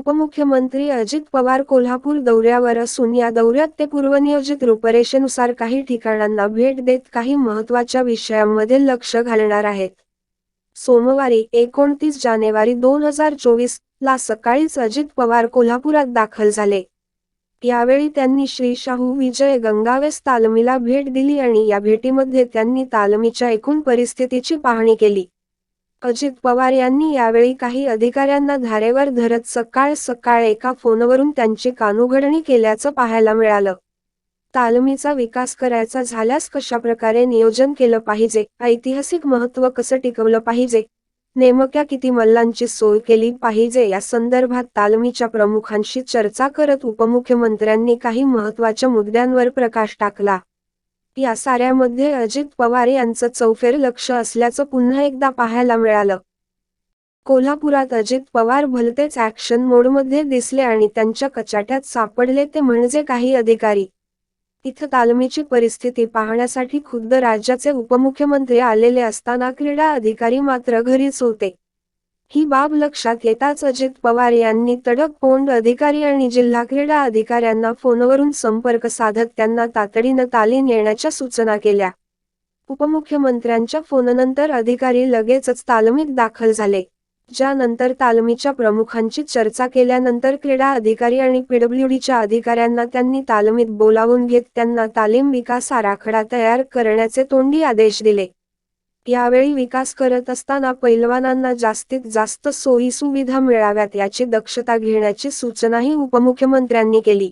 उपमुख्यमंत्री अजित पवार कोल्हापूर दौऱ्यावर असून या दौऱ्यात ते पूर्वनियोजित रूपरेषेनुसार काही ठिकाणांना भेट देत काही महत्त्वाच्या विषयांमध्ये लक्ष घालणार आहेत. सोमवारी एकोणतीस जानेवारी दोन हजार चोवीस ला सकाळीच अजित पवार कोल्हापुरात दाखल झाले. यावेळी त्यांनी श्री शाहू विजय गंगावेस तालमीला भेट दिली आणि या भेटीमध्ये त्यांनी तालमीच्या एकूण परिस्थितीची पाहणी केली. अजित पवार यांनी यावेळी काही अधिकाऱ्यांना धारेवर धरत सकाळ सकाळ एका फोनवरून त्यांची कानुघडणी केल्याचं पाहायला मिळालं. तालमीचा विकास करायचा झाल्यास कशाप्रकारे नियोजन केलं पाहिजे? ऐतिहासिक महत्त्व कसं टिकवलं पाहिजे? नेमक्या किती मल्लांची सोय केली पाहिजे? या संदर्भात तालमीच्या प्रमुखांशी चर्चा करत उपमुख्यमंत्र्यांनी काही महत्त्वाच्या मुद्द्यांवर प्रकाश टाकला. या साऱ्यामध्ये अजित पवार यांचं चौफेर लक्ष असल्याचं पुन्हा एकदा पाहायला मिळालं. कोल्हापुरात अजित पवार भलतेच ऍक्शन मोडमध्ये दिसले आणि त्यांच्या कचाट्यात सापडले ते म्हणजे काही अधिकारी. इथं तालमीची परिस्थिती पाहण्यासाठी खुद्द राज्याचे उपमुख्यमंत्री आलेले असताना क्रीडा अधिकारी मात्र घरीच होते. ही बाब लक्षात येताच अजित पवार यांनी तडक कोंड अधिकारी आणि जिल्हा क्रीडा अधिकाऱ्यांना फोनवरून संपर्क साधत त्यांना तातडीनं तालीम येण्याच्या सूचना केल्या. उपमुख्यमंत्र्यांच्या फोननंतर अधिकारी लगेचच तालमीत दाखल झाले. ज्यानंतर तालमीच्या प्रमुखांची चर्चा केल्यानंतर क्रीडा अधिकारी आणि पीडब्ल्यूडीच्या अधिकाऱ्यांना त्यांनी तालमीत बोलावून घेत त्यांना तालीम विकास आराखडा तयार करण्याचे तोंडी आदेश दिले. यावेळी विकास करत असताना पैलवानांना जास्तीत जास्त सोयी सुविधा मिळाव्यात याची दक्षता घेण्याची सूचनाही उपमुख्यमंत्र्यांनी केली.